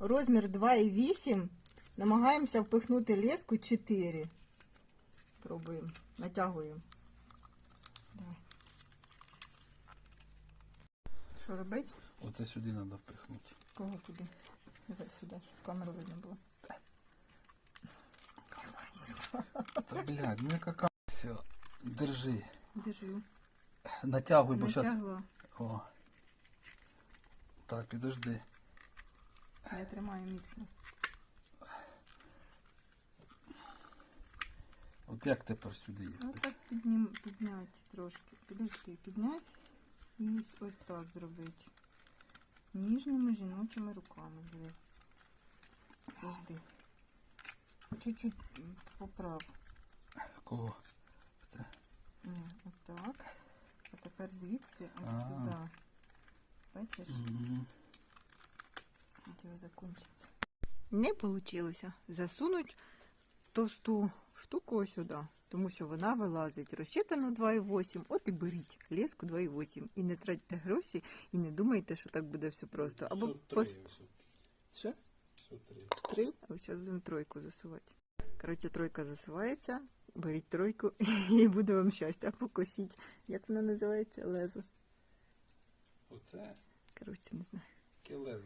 розмір 2,8. Намагаємося впихнути леску 4. Пробуємо. Натягуємо. Давай. Що робити? Оце сюди треба впихнути. Кого туди? Давай сюди, щоб камеру видно було. Та блядь, ну яка Все, держи. Держу. Натягуй, бо зараз. О. Так, підожди. Я тримаю міцно. От як тепер сюди? Ну так піднім, підняти трошки. Підожди, підняти і ось так зробити. Ніжними жіночими руками. Диви. Підожди. Чуть-чуть поправ. Кого? Це. Ні, отак. А тепер звідси ось А. сюди. Бачиш? Мгм. Відео закінчиться. Не вийшло засунути товсту штуку ось сюди, тому що вона вилазить. Розчитано 2,8. От і беріть леску 2,8. І не тратьте гроші, і не думайте, що так буде все просто. Або пос... Що? Три? А зараз будемо тройку засувати. Коротше, тройка засувається. Беріть тройку і буде вам щастя. Покосіть. Як вона називається? Лезо. Оце Коротше, не знаю. кілезо.